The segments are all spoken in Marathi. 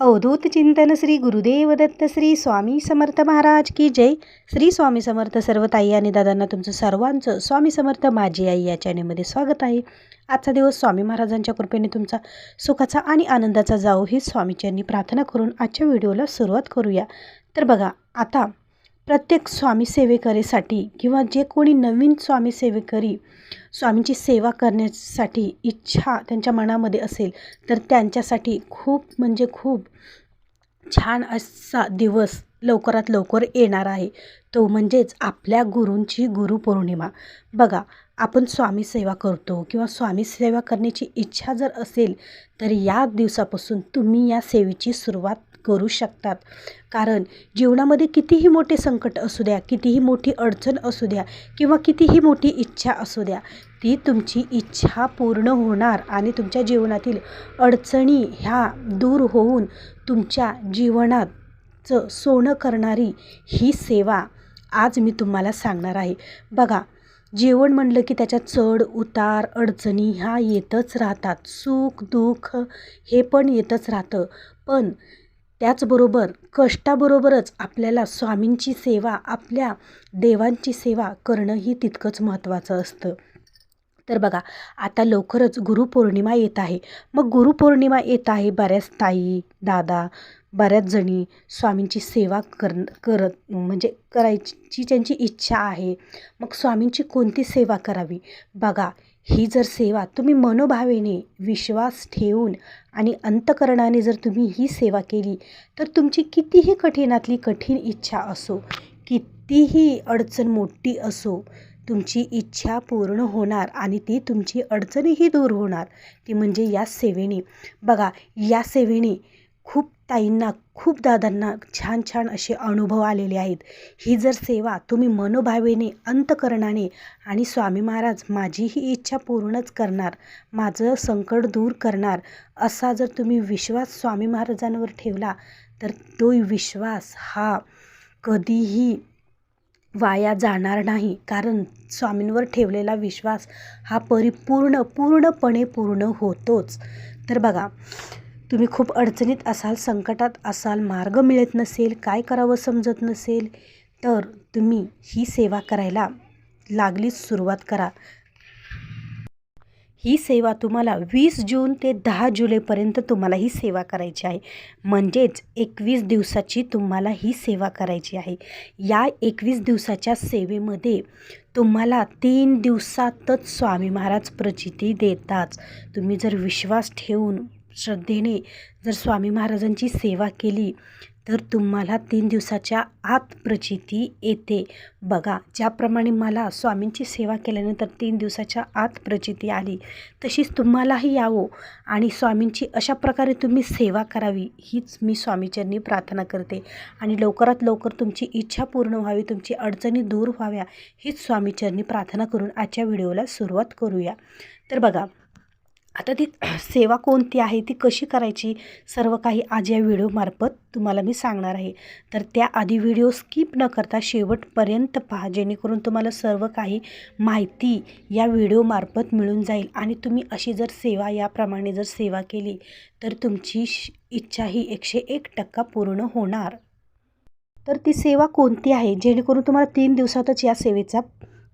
अवधूत चिंतन श्री गुरुदेव दत्त श्री स्वामी समर्थ महाराज की जय. श्री स्वामी समर्थ सर्व ताई आणि दादांना तुमचं सर्वांचं स्वामी समर्थ माझी आई या चॅनेलमध्ये स्वागत आहे. आजचा दिवस स्वामी महाराजांच्या कृपेने तुमचा सुखाचा आणि आनंदाचा जाऊ ही स्वामीच्यांनी प्रार्थना करून आजच्या व्हिडिओला सुरुवात करूया. तर बघा आता प्रत्येक स्वामी सेवेकरीसाठी किंवा जे कोणी नवीन स्वामी सेवेकरी स्वामींची सेवा करण्यासाठी इच्छा त्यांच्या मनामध्ये असेल तर त्यांच्यासाठी खूप म्हणजे खूप छान असा दिवस लवकरात लवकर येणार आहे. तो म्हणजेच आपल्या गुरूंची गुरुपौर्णिमा बघा आपण स्वामी सेवा करतो किंवा स्वामी सेवा करण्याची इच्छा जर असेल तर या दिवसापासून तुम्ही या सेवेची सुरुवात करू शकतात. कारण जीवनामध्ये कितीही मोठे संकट असू द्या कितीही मोठी अडचण असू द्या किंवा कितीही मोठी इच्छा असू द्या ती तुमची इच्छा पूर्ण होणार आणि तुमच्या जीवनातील अडचणी ह्या दूर होऊन तुमच्या जीवनाचं सोनं करणारी ही सेवा आज मी तुम्हाला सांगणार आहे. बघा जेवण म्हणलं की त्याच्या चढ उतार अडचणी ह्या येतच राहतात. सुख दुःख हे पण येतच राहतं. पण त्याचबरोबर कष्टाबरोबरच आपल्याला स्वामींची सेवा आपल्या देवांची सेवा करणंही तितकंच महत्त्वाचं असतं. तर बघा आता लवकरच गुरुपौर्णिमा येत आहे. मग गुरुपौर्णिमा येत आहे बऱ्याच ताई दादा बऱ्याच जणी स्वामींची सेवा कर करत म्हणजे करायची त्यांची इच्छा आहे मग स्वामींची कोणती सेवा करावी? बघा ही जर सेवा तुम्ही मनोभावेने विश्वास ठेवून आणि अंतकरणाने जर तुम्ही ही सेवा केली तर तुमची कितीही कठीणातली कठीण इच्छा असो कितीही अडचण मोठी असो तुमची इच्छा पूर्ण होणार आणि ती तुमची अडचणीही दूर होणार. ती म्हणजे या सेवेने. बघा या सेवेने खूप ताईंना खूप दादांना छान छान असे अनुभव आलेले आहेत. ही जर सेवा तुम्ही मनोभावेने अंतकरणाने आणि स्वामी महाराज माझी ही इच्छा पूर्णच करणार माझं संकट दूर करणार असा जर तुम्ही विश्वास स्वामी महाराजांवर ठेवला तर तो विश्वास हा कधीही वाया जाणार नाही. कारण स्वामींवर ठेवलेला विश्वास हा परिपूर्ण पूर्णपणे पूर्ण होतोच. तर बघा तुम्ही खूप अडचणीत असाल संकटात असाल मार्ग मिळत नसेल काय करावं समजत नसेल तर तुम्ही ही सेवा करायला लागलीच सुरुवात करा. ही सेवा तुम्हाला वीस जून ते दहा जुलैपर्यंत तुम्हाला ही सेवा करायची आहे. म्हणजेच एकवीस दिवसाची तुम्हाला ही सेवा करायची आहे. या एकवीस दिवसाच्या सेवेमध्ये तुम्हाला तीन दिवसातच स्वामी महाराज प्रचिती देतात. तुम्ही जर विश्वास ठेवून श्रद्धेने जर स्वामी महाराजांची सेवा केली तर तुम्हाला तीन दिवसाच्या आत प्रचिती येते. बघा ज्याप्रमाणे मला स्वामींची सेवा केल्यानंतर तीन दिवसाच्या आत प्रचिती आली तशीच तुम्हालाही यावं. आणि स्वामींची अशा प्रकारे तुम्ही सेवा करावी हीच मी स्वामीचरणी प्रार्थना करते. आणि लवकरात लवकर तुमची इच्छा पूर्ण व्हावी तुमची अडचणी दूर व्हाव्या हीच स्वामीचरणी प्रार्थना करून आजच्या व्हिडिओला सुरुवात करूया. तर बघा आता ती सेवा कोणती आहे ती कशी करायची सर्व काही आज या व्हिडिओमार्फत तुम्हाला मी सांगणार आहे. तर त्याआधी व्हिडिओ स्किप न करता शेवटपर्यंत पहा जेणेकरून तुम्हाला सर्व काही माहिती या व्हिडिओमार्फत मिळून जाईल. आणि तुम्ही अशी जर सेवा याप्रमाणे जर सेवा केली तर तुमची इच्छा ही एकशे एक टक्का पूर्ण होणार. तर ती सेवा कोणती आहे जेणेकरून तुम्हाला तीन दिवसातच या सेवेचा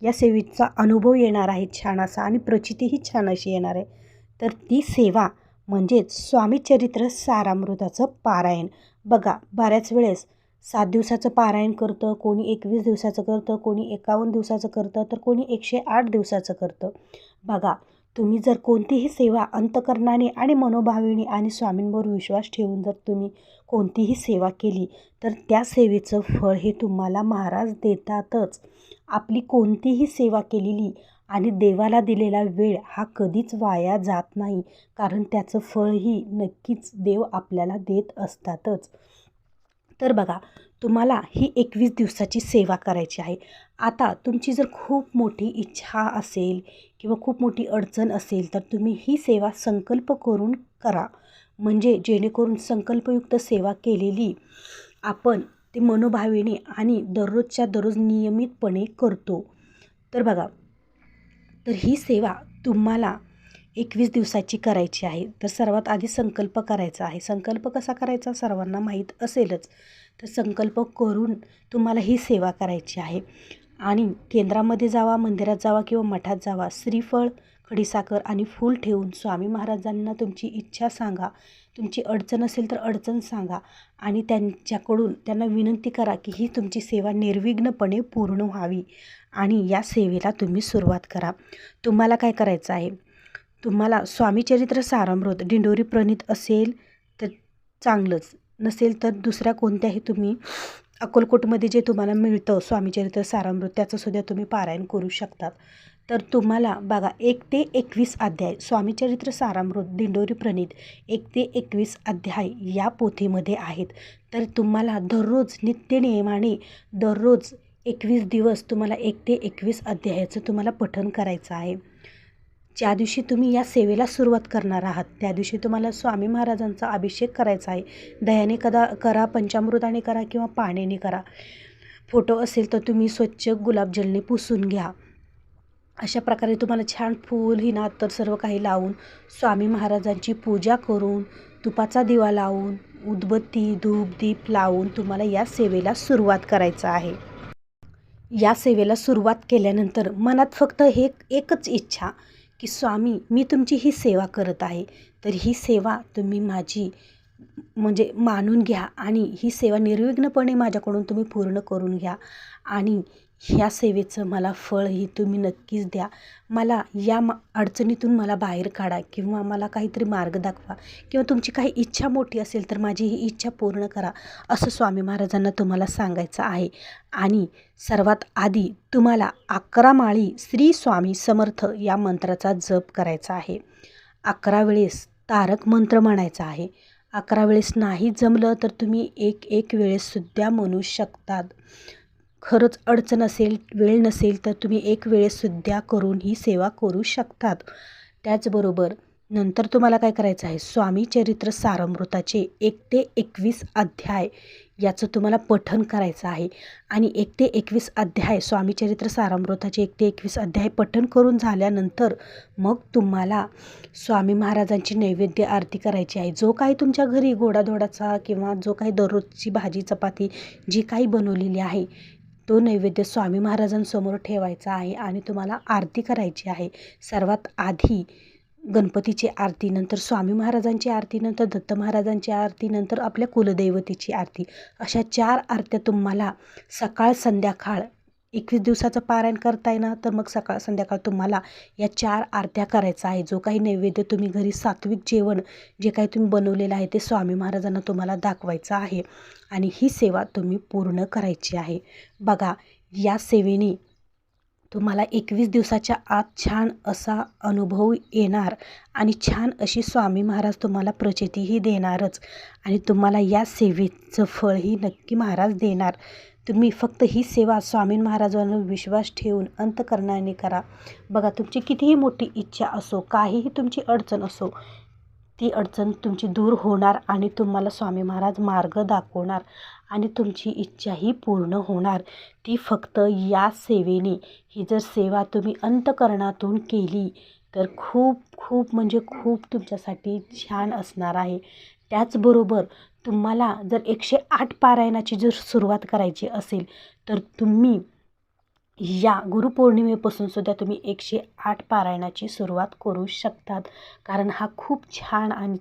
या सेवेचा अनुभव येणार आहे छान असा आणि प्रचितीही छान अशी येणार आहे. तर ती सेवा म्हणजेच स्वामीचरित्र सारामृताचं पारायण. बघा बऱ्याच वेळेस सात दिवसाचं पारायण करतं कोणी एकवीस दिवसाचं करतं कोणी एकावन्न दिवसाचं करतं तर कोणी एकशे आठ दिवसाचं करतं. बघा तुम्ही जर कोणतीही सेवा अंतकरणाने आणि मनोभावीने आणि स्वामींवर विश्वास ठेवून जर तुम्ही कोणतीही सेवा केली तर त्या सेवेचं फळ हे तुम्हाला महाराज देतातच. आपली कोणतीही सेवा केलेली आणि देवाला दिलेला वेळ हा कधीच वाया जात नाही कारण त्याचं फळही नक्कीच देव आपल्याला देत असतातच. तर बघा तुम्हाला ही एकवीस दिवसाची सेवा करायची आहे. आता तुमची जर खूप मोठी इच्छा असेल किंवा खूप मोठी अडचण असेल तर तुम्ही ही सेवा संकल्प करून करा. म्हणजे जेणेकरून संकल्पयुक्त सेवा केलेली आपण ते मनोभावेने आणि दररोजच्या दररोज नियमितपणे करतो. तर बघा तर ही सेवा तुम्हाला एकवीस दिवसाची करायची आहे. तर सर्वात आधी संकल्प करायचा आहे. संकल्प कसा करायचा? सर्वांना माहीत असेलच. तर संकल्प करून तुम्हाला ही सेवा करायची आहे. आणि केंद्रामध्ये जावा मंदिरात जावा किंवा मठात जावा श्रीफळ खडीसाखर आणि फूल ठेवून स्वामी महाराजांना तुमची इच्छा सांगा. तुमची अडचण असेल तर अडचण सांगा. आणि त्यांच्याकडून त्यांना विनंती करा की ही तुमची सेवा निर्विघ्नपणे पूर्ण व्हावी. आणि या सेवेला तुम्ही सुरुवात करा. तुम्हाला काय करायचं आहे? तुम्हाला स्वामीचरित्र सारामृत दिंडोरी प्रणित असेल तर चांगलंच. नसेल तर दुसऱ्या कोणत्याही तुम्ही अकोलकोटमध्ये जे तुम्हाला मिळतं स्वामीचरित्र सारामृत त्याचंसुद्धा तुम्ही पारायण करू शकतात तर तुम्हाला बघा एक ते एकवीस अध्याय स्वामीचरित्र सारामृत दिंडोरी प्रणित एक ते एकवीस अध्याय या पोथीमध्ये आहेत. तर तुम्हाला दररोज नित्यनियमाने दररोज एकवीस दिवस तुम्हाला एक ते एकवीस अध्यायाचं तुम्हाला पठण करायचं आहे. ज्या दिवशी तुम्ही या सेवेला सुरुवात करणार आहात त्या दिवशी तुम्हाला स्वामी महाराजांचा अभिषेक करायचा आहे. दह्याने कदा करा पंचामृताने करा किंवा पाण्याने करा. फोटो असेल तर तुम्ही स्वच्छ गुलाबजलने पुसून घ्या. अशा प्रकारे तुम्हाला छान फूल हिना तर सर्व काही लावून स्वामी महाराजांची पूजा करून तुपाचा दिवा लावून उदबत्ती धूप दीप लावून तुम्हाला या सेवेला सुरुवात करायचं आहे. या सेवेला सुरुवात केल्यानंतर मनात फक्त हे एकच इच्छा की स्वामी मी तुमची ही सेवा करत आहे. तर ही सेवा तुम्ही माझी म्हणजे मानून घ्या आणि ही सेवा निर्विघ्नपणे माझ्याकडून तुम्ही पूर्ण करून घ्या. आणि ह्या सेवेचं मला फळ ही तुम्ही नक्कीच द्या. मला या मा अडचणीतून मला बाहेर काढा किंवा मला काहीतरी मार्ग दाखवा किंवा तुमची काही इच्छा मोठी असेल तर माझी ही इच्छा पूर्ण करा असं स्वामी महाराजांना तुम्हाला सांगायचं आहे. आणि सर्वात आधी तुम्हाला अकरा माळी श्री स्वामी समर्थ या मंत्राचा जप करायचा आहे. अकरा वेळेस तारक मंत्र म्हणायचा आहे. अकरा वेळेस नाही जमलं तर तुम्ही एक एक वेळेससुद्धा म्हणू शकतात. खरंच अडचण असेल वेळ नसेल तर तुम्ही एक वेळेसुद्धा करून ही सेवा करू शकतात. त्याचबरोबर नंतर तुम्हाला काय करायचं आहे? स्वामी चरित्र सारामृताचे एक ते एकवीस अध्याय याचं तुम्हाला पठन करायचं आहे. आणि एक ते एकवीस अध्याय स्वामीचरित्र सारामृताचे एक ते एकवीस अध्याय पठन करून झाल्यानंतर मग तुम्हाला स्वामी महाराजांची नैवेद्य आरती करायची आहे. जो काही तुमच्या घरी गोडाधोडाचा किंवा जो काही दररोजची भाजी चपाती जी काही बनवलेली आहे तो नैवेद्य स्वामी महाराजांसमोर ठेवायचा आहे आणि तुम्हाला आरती करायची आहे. सर्वात आधी गणपतीची आरती नंतर स्वामी महाराजांची आरती नंतर दत्त महाराजांची आरती नंतर आपल्या कुलदैवतेची आरती. अशा चार आरत्या तुम्हाला सकाळ संध्याकाळ एकवीस दिवसाचं पारायण करताय ना तर मग सकाळ संध्याकाळ तुम्हाला या चार आरत्या करायचा आहे. जो काही नैवेद्य तुम्ही घरी सात्विक जेवण जे काही तुम्ही बनवलेलं आहे ते स्वामी महाराजांना तुम्हाला दाखवायचं आहे. आणि ही सेवा तुम्ही पूर्ण करायची आहे. बघा या सेवेने तुम्हाला एकवीस दिवसाच्या आत छान असा अनुभव येणार आणि छान अशी स्वामी महाराज तुम्हाला प्रचितीही देणारच आणि तुम्हाला या सेवेचं फळही नक्की महाराज देणार. तुम्ही फक्त ही सेवा स्वामी महाराजांवर विश्वास ठेवून अंतकरणाने करा. बघा तुमची कितीही मोठी इच्छा असो काहीही तुमची अडचण असो ती अडचण तुमची दूर होणार आणि तुम्हाला स्वामी महाराज मार्ग दाखवणार आणि तुमची इच्छाही पूर्ण होणार. ती फक्त या सेवेने. ही जर सेवा तुम्ही अंतकरणातून केली तर खूप खूप म्हणजे खूप तुमच्यासाठी छान असणार आहे. त्याचबरोबर तुम्हाला जर एकशे आठ पारायणाची जर सुरुवात करायची असेल तर तुम्ही या गुरुपौर्णिमेपासून सुद्धा तुम्ही एकशे आठ पारायणाची सुरुवात करू शकतात. कारण हा खूप छान आणि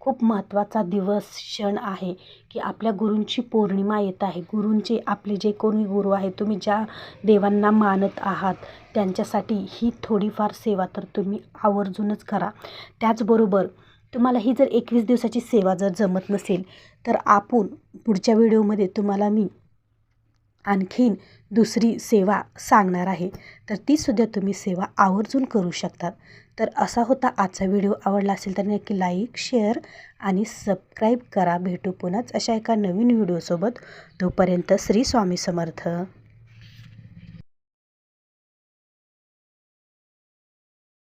खूप महत्त्वाचा दिवस क्षण आहे की आपल्या गुरूंची पौर्णिमा येत आहे. गुरूंचे आपले जे कोणी गुरु आहेत तुम्ही ज्या देवांना मानत आहात त्यांच्यासाठी ही थोडीफार सेवा तर तुम्ही आवर्जूनच करा. त्याचबरोबर तुम्हाला ही जर एकवीस दिवसाची सेवा जर जमत नसेल तर आपण पुढच्या व्हिडिओमध्ये तुम्हाला मी आणखीन दुसरी सेवा सांगणार आहे. तर तीसुद्धा तुम्ही सेवा आवर्जून करू शकतात. तर असा होता आजचा व्हिडिओ. आवडला असेल तर नक्की लाईक शेअर आणि सबस्क्राईब करा. भेटू पुन्हाच अशा एका नवीन व्हिडिओसोबत. तोपर्यंत श्री स्वामी समर्थ.